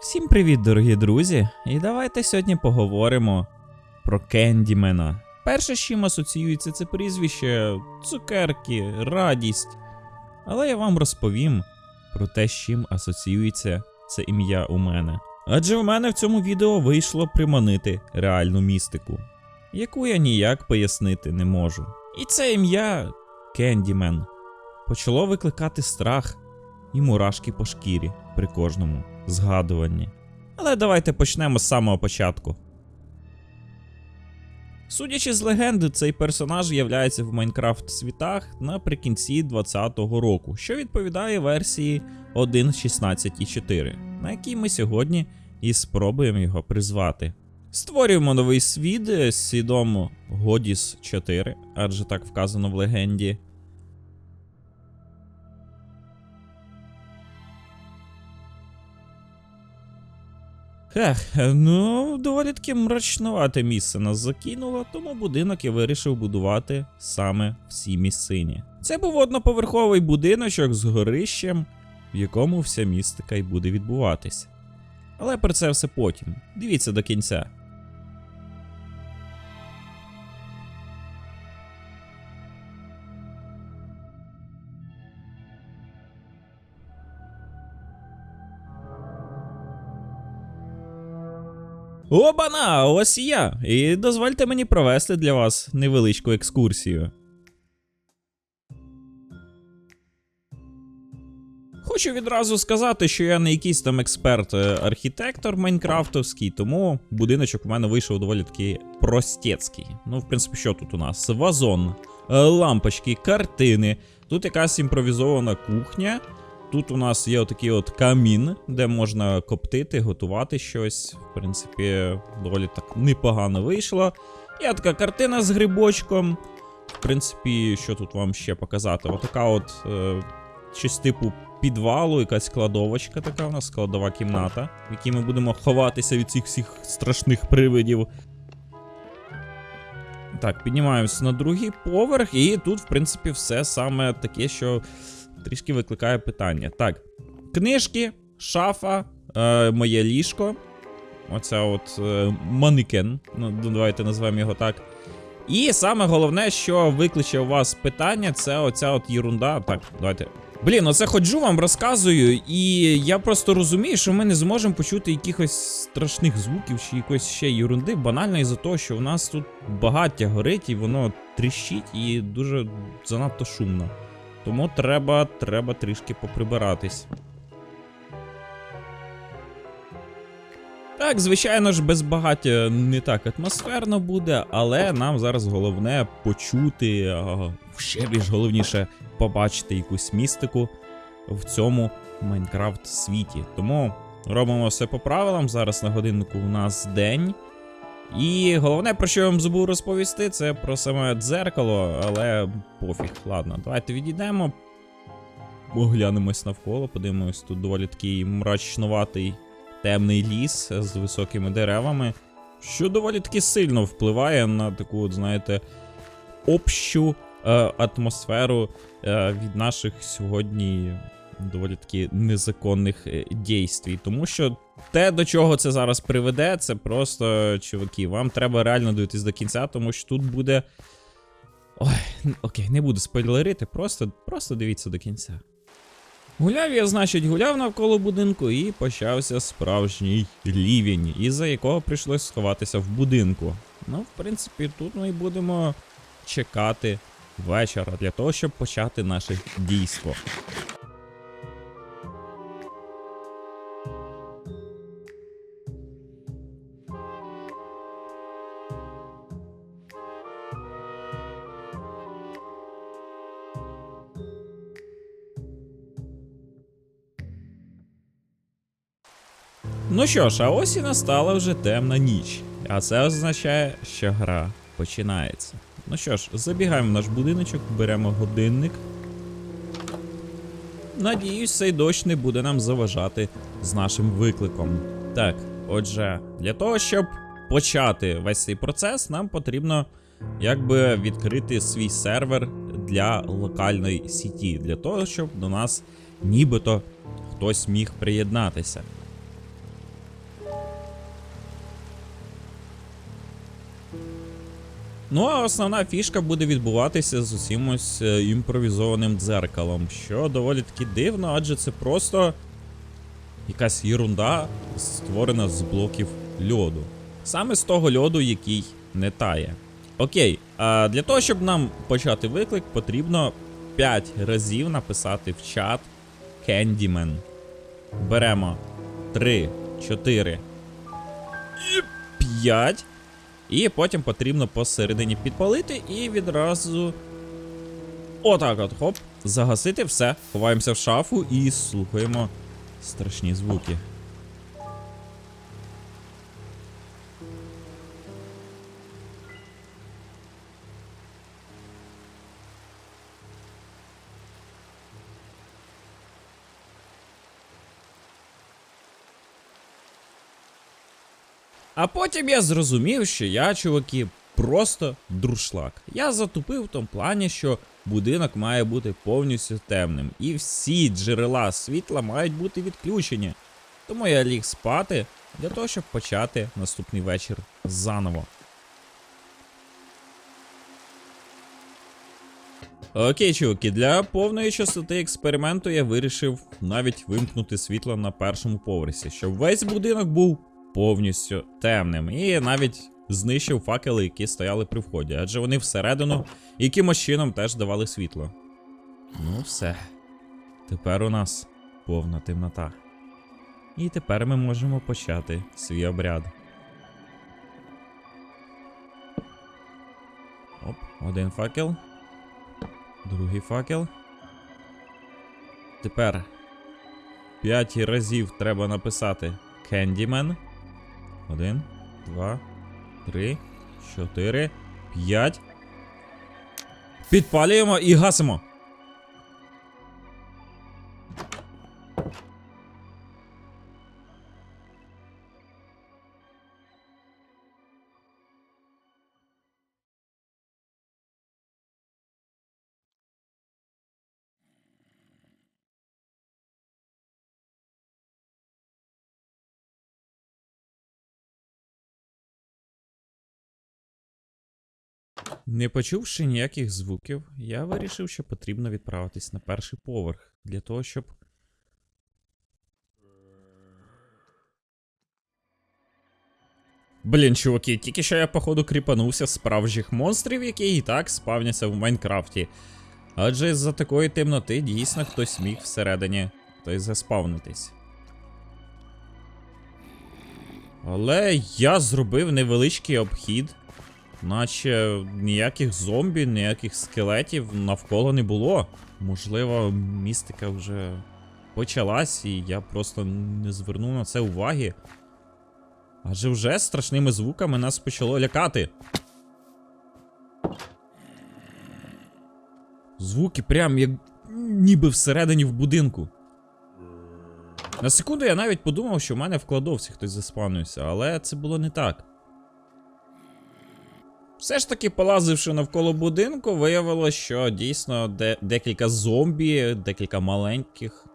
Всім привіт, дорогі друзі! І давайте сьогодні поговоримо про Кендімена. Перше, з чим асоціюється це прізвище, цукерки, радість. Але я вам розповім про те, з чим асоціюється це ім'я у мене. Адже в мене в цьому відео вийшло приманити реальну містику, яку я ніяк пояснити не можу. І це ім'я Кендімен почало викликати страх і мурашки по шкірі при кожному згадуванні. Але давайте почнемо з самого початку. Судячи з легенди, цей персонаж з'являється в Майнкрафт світах наприкінці 2020 року, що відповідає версії 1.16.4, на якій ми сьогодні і спробуємо його призвати. Створюємо новий світ з свідом Годіс 4, адже так вказано в легенді. Ех, ну, доволі таки мрачнувате місце нас закинуло, тому будинок я вирішив будувати саме в цій місцині. Це був одноповерховий будиночок з горищем, в якому вся містика й буде відбуватися. Але про це все потім. Дивіться до кінця. Обана! Ось я! І дозвольте мені провести для вас невеличку екскурсію. Хочу відразу сказати, що я не якийсь там експерт-архітектор майнкрафтовський, тому будиночок у мене вийшов доволі таки простецький. Ну, в принципі, що тут у нас? Вазон, е, лампочки, картини. Тут якась імпровізована кухня. Тут у нас є отакий от камін, де можна коптити, готувати щось. В принципі, доволі так непогано вийшло. Є така картина з грибочком. В принципі, що тут вам ще показати? Отака от е, щось типу підвалу, якась кладовочка така у нас, складова кімната, в якій ми будемо ховатися від цих всіх страшних привидів. Так, піднімаємося на другий поверх, і тут, в принципі, все саме таке, що трішки викликає питання. Так, книжки, шафа, е, моє ліжко. Оця от е, манекен. Ну, давайте назвемо його так. І саме головне, що викличе у вас питання, це оця от єрунда. Так, давайте. Блін, оце ходжу вам розказую, і я просто розумію, що ми не зможемо почути якихось страшних звуків чи якоїсь ще єрунди, банально із-за того, що у нас тут багаття горить і воно тріщить і дуже занадто шумно. Тому треба, треба трішки поприбиратись. Так, звичайно ж, без багаття не так атмосферно буде, але нам зараз головне почути, ще більш головніше побачити якусь містику в цьому Майнкрафт світі. Тому робимо все по правилам. Зараз на годиннику у нас день. І головне, про що я вам забув розповісти, це про саме дзеркало, але пофіг. Ладно, давайте відійдемо. Оглянемось навколо, подивимось, тут доволі такий мрачнуватий темний ліс з високими деревами, що доволі таки сильно впливає на таку, от, знаєте, общу е, атмосферу е, від наших сьогодні доволі таки незаконних е, дійствій. Тому що те, до чого це зараз приведе, це просто, чуваки, вам треба реально дивитись до кінця, тому що тут буде. Ой, окей, не буду спойлерити, просто, просто дивіться до кінця. Гуляв я, значить, гуляв навколо будинку і почався справжній рівень, із-за якого прийшлось сховатися в будинку. Ну, в принципі, тут ми будемо чекати вечора для того, щоб почати наше дійство. Ну що ж, а ось і настала вже темна ніч. А це означає, що гра починається. Ну що ж, забігаємо в наш будиночок, беремо годинник. Надіюсь, цей дощ не буде нам заважати з нашим викликом. Так, отже, для того, щоб почати весь цей процес, нам потрібно якби відкрити свій сервер для локальної сіті, для того, щоб до нас нібито хтось міг приєднатися. Ну а основна фішка буде відбуватися з усім ось е, імпровізованим дзеркалом, що доволі таки дивно, адже це просто якась єрунда, створена з блоків льоду. Саме з того льоду, який не тає. Окей, а для того, щоб нам почати виклик, потрібно 5 разів написати в чат Candyman. Беремо 3, 4 і 5. І потім потрібно посередині підпалити і відразу. Отак от, хоп, загасити все. Ховаємося в шафу і слухаємо страшні звуки. А потім я зрозумів, що я, чуваки, просто друшлак. Я затупив в тому плані, що будинок має бути повністю темним, і всі джерела світла мають бути відключені. Тому я ліг спати для того, щоб почати наступний вечір заново. Окей, чуваки, для повної частоти експерименту я вирішив навіть вимкнути світло на першому поверсі, щоб весь будинок був повністю темним. І навіть знищив факели, які стояли при вході, адже вони всередину якимось чином теж давали світло. Ну, все. Тепер у нас повна темнота. І тепер ми можемо почати свій обряд. Оп, один факел. Другий факел. Тепер 5 разів треба написати Candyman. Один, два, три, чотири, п'ять. Підпалюємо і гасимо. Не почувши ніяких звуків, я вирішив, що потрібно відправитись на перший поверх для того, щоб. Блін, чуваки, тільки що я, походу, кріпанувся справжніх монстрів, які і так спавняться в Майнкрафті. Адже з-за такої темноти дійсно хтось міг всередині той заспавнитись. Але я зробив невеличкий обхід. Наче ніяких зомбі, ніяких скелетів навколо не було. Можливо, містика вже почалась, і я просто не звернув на це уваги. Адже вже страшними звуками нас почало лякати. Звуки прям як ніби всередині в будинку. На секунду я навіть подумав, що в мене в кладовці хтось заспавнився, але це було не так. Все ж таки, полазивши навколо будинку, виявилось, що дійсно де декілька зомбі, декілька маленьких.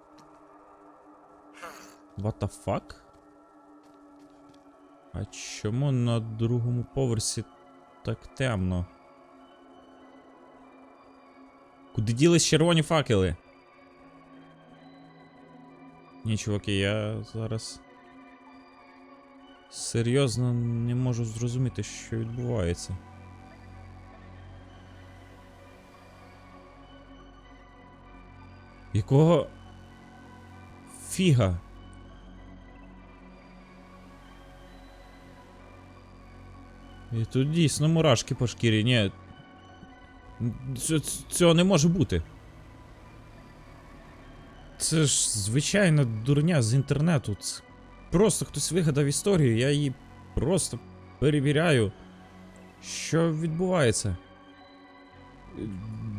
What the fuck? А чому на другому поверсі так темно? Куди ділись червоні факели? Ні, чуваки, я зараз. Серйозно не можу зрозуміти, що відбувається. Якого фіга? І тут дійсно мурашки по шкірі, ні. Цього не може бути. Це ж звичайна дурня з інтернету. Це просто хтось вигадав історію, я її просто перевіряю, що відбувається.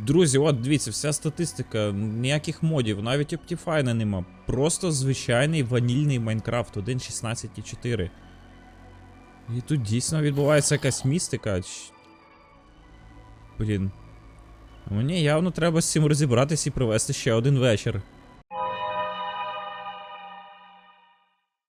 Друзі, от дивіться, вся статистика, ніяких модів, навіть Optifine нема. Просто звичайний ванільний Майнкрафт 1.16.4. І тут дійсно відбувається якась містика. Блін. Мені явно треба з цим розібратись і провести ще один вечір.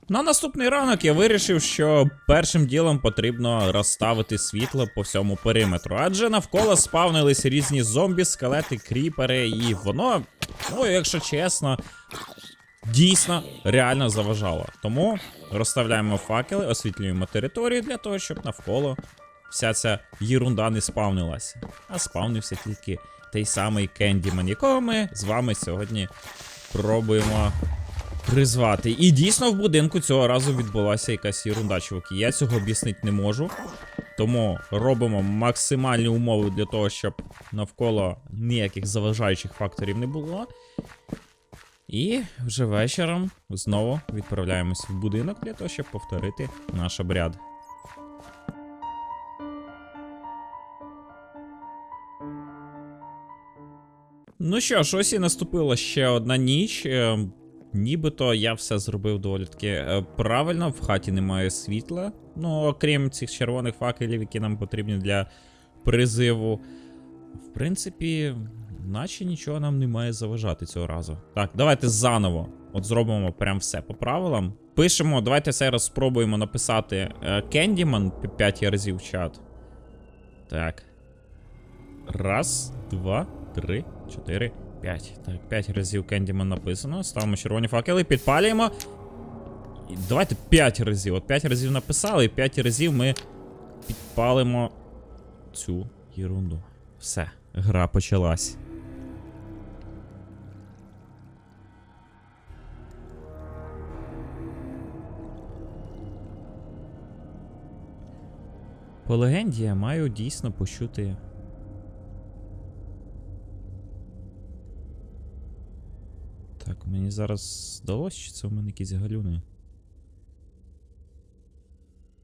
На наступний ранок я вирішив, що першим ділом потрібно розставити світло по всьому периметру, адже навколо спавнились різні зомбі, скелети, кріпери, і воно, ну якщо чесно, дійсно реально заважало. Тому розставляємо факели, освітлюємо територію для того, щоб навколо вся ця єрунда не спавнилася. А спавнився тільки той самий Кендімен, якого ми з вами сьогодні пробуємо призвати. І дійсно в будинку цього разу відбулася якась ерунда, чуваки. Я цього об'яснити не можу. Тому робимо максимальні умови для того, щоб навколо ніяких заважаючих факторів не було. І вже вечором знову відправляємось в будинок для того, щоб повторити наш обряд. Ну що ж, ось і наступила ще одна ніч. Е, нібито я все зробив доволі таки е, правильно. В хаті немає світла. Ну, окрім цих червоних факелів, які нам потрібні для призиву. В принципі, наче нічого нам не має заважати цього разу. Так, давайте заново. От зробимо прям все по правилам. Пишемо, давайте цей раз спробуємо написати Кендіман 5 разів в чат. Так. Раз, два, три, чотири, п'ять. Так, п'ять разів Кендіман написано. Ставимо червоні факели, підпалюємо. І давайте п'ять разів. От п'ять разів написали, і п'ять разів ми підпалимо цю ерунду. Все, гра почалась. По легенді я маю дійсно почути мені зараз здалося, чи це в мене якісь галюни.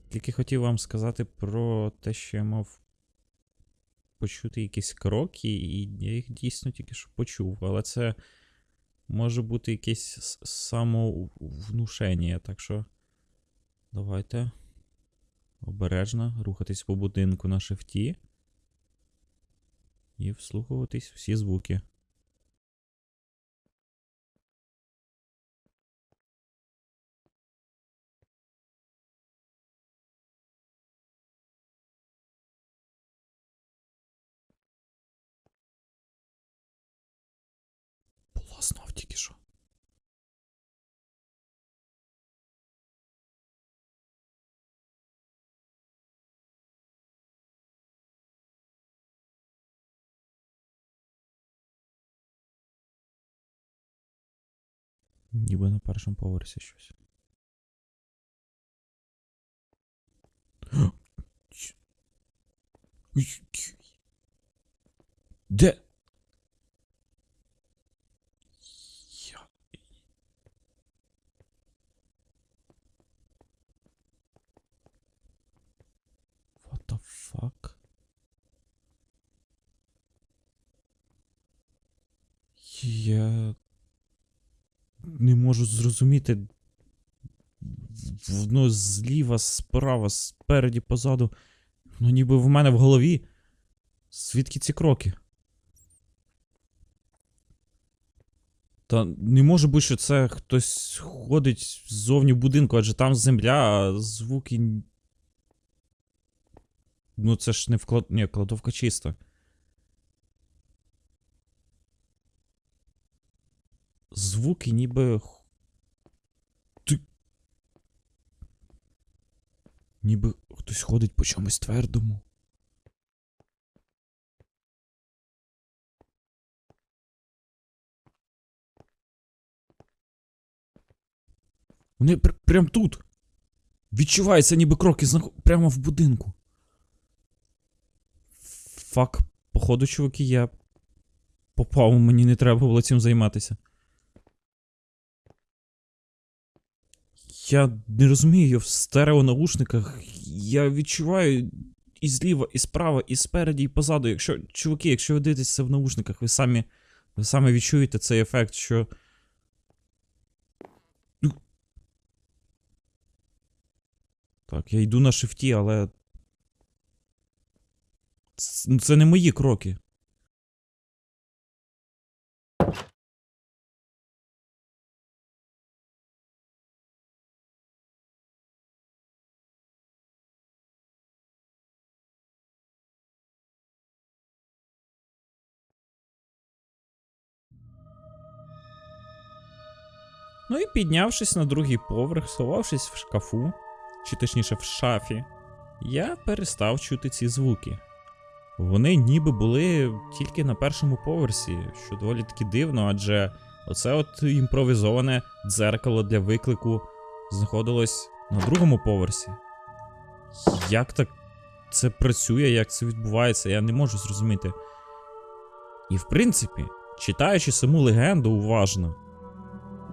Тільки хотів вам сказати про те, що я мав почути якісь кроки, і я їх дійсно тільки що почув, але це може бути якесь самовнушення, так що давайте обережно рухатись по будинку на шифті і вслухуватись всі звуки. Тільки що. Ніби на першому поверсі щось. Де? Я... What the fuck? Я не можу зрозуміти. Воно зліва, справа, спереді, позаду. Ну ніби в мене в голові. Звідки ці кроки? Та не може бути, що це хтось ходить ззовні будинку, адже там земля, а звуки. Ну це ж не вклад. Ні, кладовка чиста. Звуки ніби. Ти... Ніби хтось ходить по чомусь твердому. Вони пр прям тут. Відчувається, ніби кроки знах... прямо в будинку. Фак, походу, чуваки, я попав, мені не треба було цим займатися. Я не розумію, в стереонаушниках. Я відчуваю і зліва, і справа, і спереді, і позаду. Якщо, чуваки, якщо ви дивитеся в наушниках, ви самі, ви самі відчуєте цей ефект, що. Так, я йду на шифті, але. Це не мої кроки. Ну і піднявшись на другий поверх, сховавшись в шкафу, чи точніше в шафі, я перестав чути ці звуки. Вони ніби були тільки на першому поверсі, що доволі таки дивно, адже оце от імпровізоване дзеркало для виклику знаходилось на другому поверсі. Як так це працює, як це відбувається, я не можу зрозуміти. І в принципі, читаючи саму легенду уважно,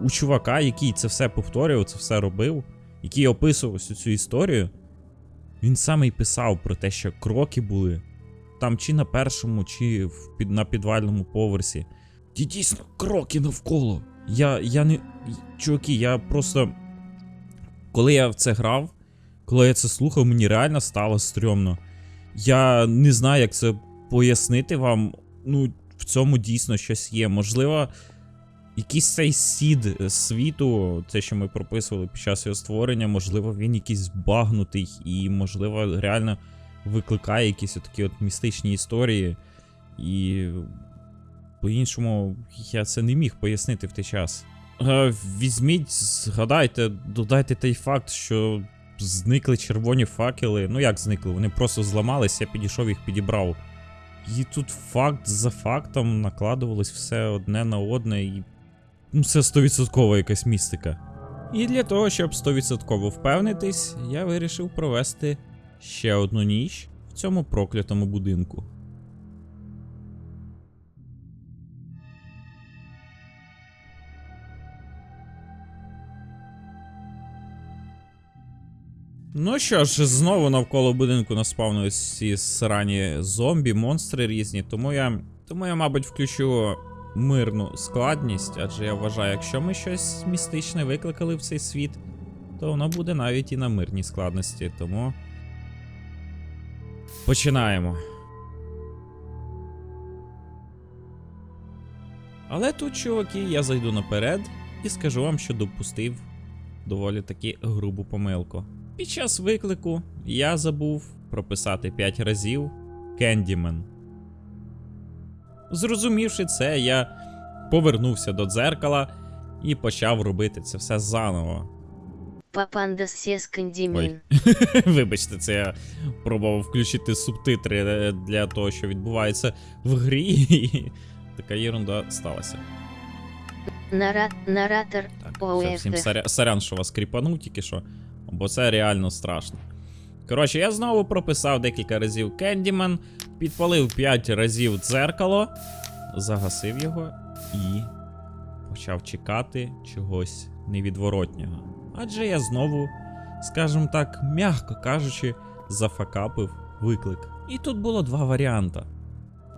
у чувака, який це все повторював, це все робив, який описував всю цю історію, він саме й писав про те, що кроки були там чи на першому, чи в під, на підвальному поверсі. Ті дійсно кроки навколо. Я, я не. Чуваки, я просто. Коли я в це грав, коли я це слухав, мені реально стало стрьомно. Я не знаю, як це пояснити вам. Ну, в цьому дійсно щось є. Можливо, якийсь цей сід е, світу, це, що ми прописували під час його створення, можливо, він якийсь багнутий, і, можливо, реально викликає якісь такі от містичні історії. І по-іншому я це не міг пояснити в той час. Е, візьміть, згадайте, додайте той факт, що зникли червоні факели. Ну як зникли? Вони просто зламались, я підійшов їх підібрав. І тут факт за фактом накладувалось все одне на одне, і це 100% якась містика. І для того, щоб 100% впевнитись, я вирішив провести ще одну ніч в цьому проклятому будинку. Ну що ж, знову навколо будинку наспавнились ці срані зомбі, монстри різні, тому я. Тому я, мабуть, включу мирну складність, адже я вважаю, якщо ми щось містичне викликали в цей світ, то воно буде навіть і на мирній складності, тому. Починаємо. Але тут, чуваки, я зайду наперед і скажу вам, що допустив доволі таки грубу помилку. Під час виклику я забув прописати 5 разів Кендімен. Зрозумівши це, я повернувся до дзеркала і почав робити це все заново. Папандас. Вибачте, це я пробував включити субтитри е, для того, що відбувається в грі, і така єрунда сталася. Нара... Наратор Так, все, всім сорян, що вас кріпанув тільки що, бо це реально страшно. Коротше, я знову прописав декілька разів Кендімен, підпалив 5 разів дзеркало, загасив його і почав чекати чогось невідворотнього. Адже я знову, скажімо так, м'яко кажучи, зафакапив виклик. І тут було два варіанти.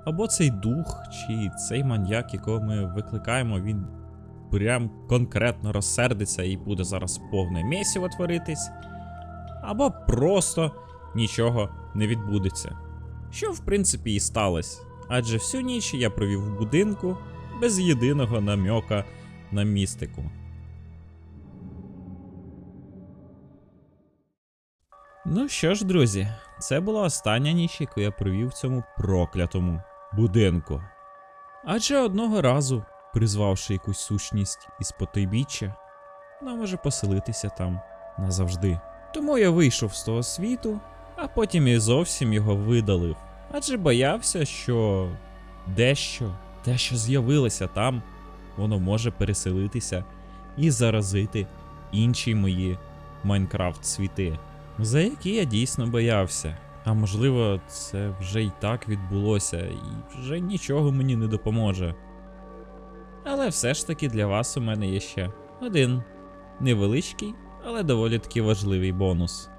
Або цей дух, чи цей маньяк, якого ми викликаємо, він прям конкретно розсердиться і буде зараз повне місіво творитись, або просто нічого не відбудеться. Що в принципі і сталося. Адже всю ніч я провів в будинку без єдиного намьока на містику. Ну що ж, друзі, це була остання ніч, яку я провів в цьому проклятому будинку. Адже одного разу призвавши якусь сущність із потойбіччя, вона може поселитися там назавжди. Тому я вийшов з того світу, а потім і зовсім його видалив. Адже боявся, що дещо, те, що з'явилося там, воно може переселитися і заразити інші мої Майнкрафт світи, за які я дійсно боявся. А можливо, це вже й так відбулося, і вже нічого мені не допоможе. Але все ж таки для вас у мене є ще один невеличкий, але доволі таки важливий бонус.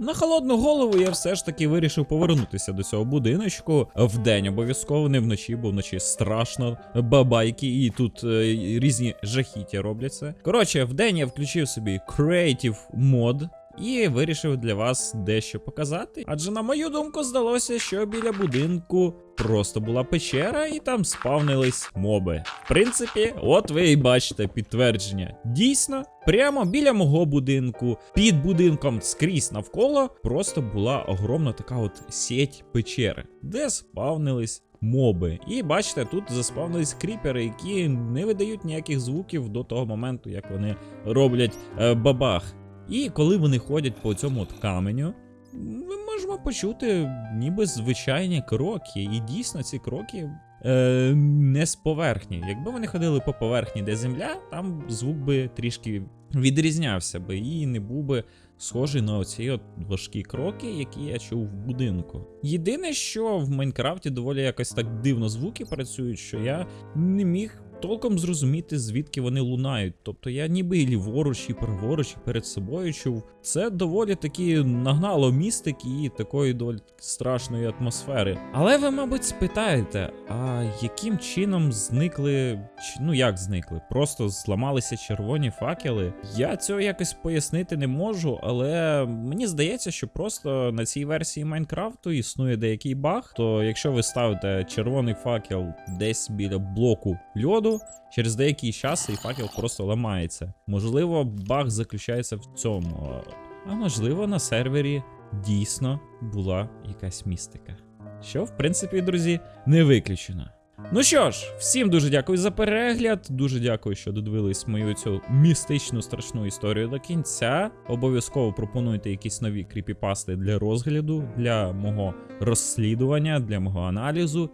На холодну голову я все ж таки вирішив повернутися до цього будиночку вдень, обов'язково не вночі, бо вночі страшно, бабайки і тут е, різні жахіття робляться. Коротше, вдень я включив собі Creative Mod. І вирішив для вас дещо показати. Адже, на мою думку, здалося, що біля будинку просто була печера, і там спавнились моби. В принципі, от ви і бачите підтвердження. Дійсно, прямо біля мого будинку, під будинком скрізь навколо, просто була огромна така от сеть печери, де спавнились моби. І бачите, тут заспавнились кріпери, які не видають ніяких звуків до того моменту, як вони роблять е, бабах. І коли вони ходять по цьому от каменю, ми можемо почути ніби звичайні кроки. І дійсно ці кроки е, не з поверхні. Якби вони ходили по поверхні, де земля, там звук би трішки відрізнявся би і не був би схожий на оці от важкі кроки, які я чув в будинку. Єдине, що в Майнкрафті доволі якось так дивно звуки працюють, що я не міг. Толком зрозуміти, звідки вони лунають. Тобто я ніби і ліворуч, і праворуч, і перед собою чув. Це доволі таки нагнало містики і такої доволі страшної атмосфери. Але ви, мабуть, спитаєте, а яким чином зникли. Ну як зникли? Просто зламалися червоні факели. Я цього якось пояснити не можу, але мені здається, що просто на цій версії Майнкрафту існує деякий баг. То якщо ви ставите червоний факел десь біля блоку льоду, через деякий час цей факел просто ламається. Можливо, баг заключається в цьому. А можливо, на сервері дійсно була якась містика. Що, в принципі, друзі, не виключено. Ну що ж, всім дуже дякую за перегляд. Дуже дякую, що додивились мою цю містичну страшну історію до кінця. Обов'язково пропонуйте якісь нові кріпіпасти для розгляду, для мого розслідування, для мого аналізу.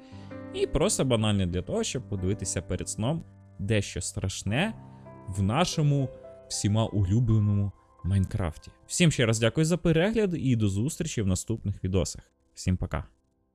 І просто банально для того, щоб подивитися перед сном дещо страшне в нашому всіма улюбленому Майнкрафті. Всім ще раз дякую за перегляд і до зустрічі в наступних відосах. Всім пока.